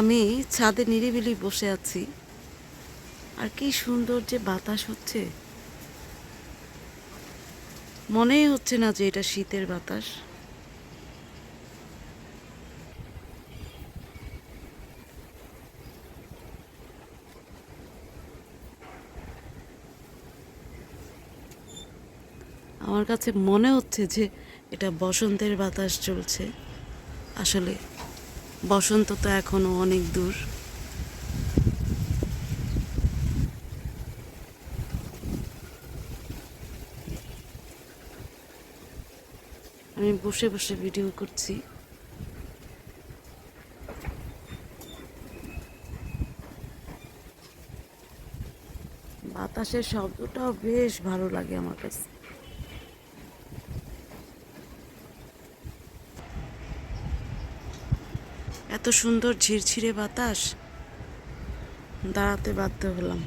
আমি ছাদে নিরিবিলি বসে আছি। আর কি সুন্দর যে বাতাস হচ্ছে। মনেই হচ্ছে না যে এটা শীতের বাতাস। আমার কাছে মনে হচ্ছে যে এটা বসন্তের বাতাস চলছে। আসলে বসন্ত তো এখনও অনেক দূর। আমি বসে বসে ভিডিও করছি। বাতাসের শব্দটাও বেশ ভালো লাগে আমার কাছে। এত সুন্দর ঝিরঝিরে বাতাস। দাঁড়াতে বাধ্য হলাম।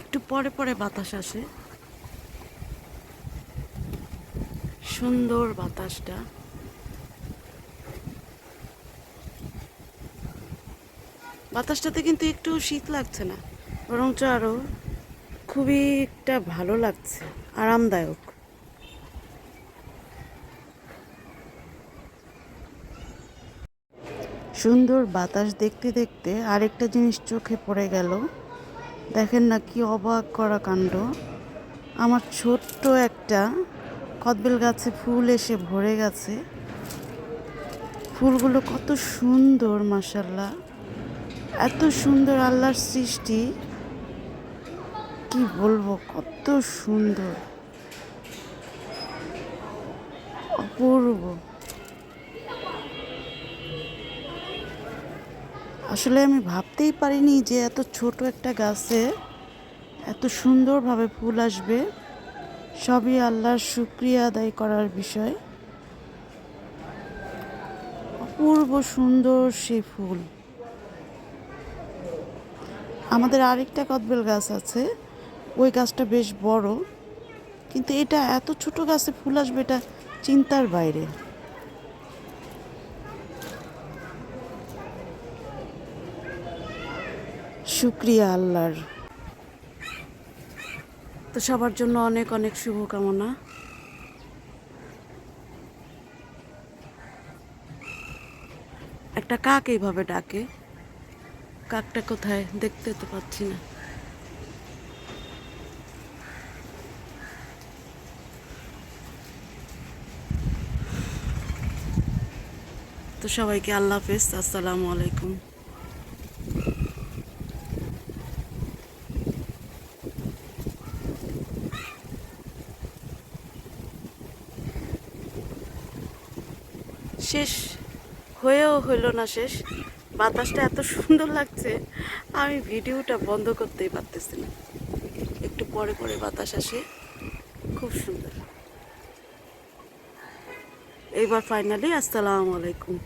একটু পরে পরে বাতাস আসে। সুন্দর বাতাসটা। বাতাসটাতে কিন্তু একটু শীত লাগছে না, বরঞ্চ আরও খুবই একটা ভালো লাগছে, আরামদায়ক। সুন্দর বাতাস দেখতে দেখতে আরেকটা জিনিস চোখে পড়ে গেল। দেখেন না কি অবাক করা কাণ্ড। আমার ছোট্ট একটা কদবেল গাছে ফুল এসে ভরে গেছে। ফুলগুলো কত সুন্দর মাসাল্লাহ এত সুন্দর আল্লাহর সৃষ্টি। কি বলব, কত সুন্দর। অপূর্ব। আসলে আমি ভাবতেই পারিনি যে এত ছোট একটা গাছে এত সুন্দরভাবে ফুল আসবে। সবই আল্লাহর শুক্রিয়া আদায় করার বিষয়। অপূর্ব সুন্দর সে ফুল। আমাদের আরেকটা কদবেল গাছ আছে। ওই গাছটা বেশ বড়, কিন্তু এটা এত ছোট গাছে ফুল আসবে এটা চিন্তার বাইরে। শুক্রিয়া আল্লাহর। তো সবার জন্য অনেক অনেক শুভকামনা। একটা কাক এইভাবে ডাকে, কাকটা কোথায় দেখতে তো পাচ্ছি না। সবাইকে আল্লাহ হাফেজ, আসসালামু আলাইকুম। শেষ হয়েও হইল না শেষ। বাতাসটা এত সুন্দর লাগছে, আমি ভিডিওটা বন্ধ করতেই পারতেছি না। একটু পরে পরে বাতাস আসে, খুব সুন্দর। এইবার ফাইনালি আসসালামু আলাইকুম।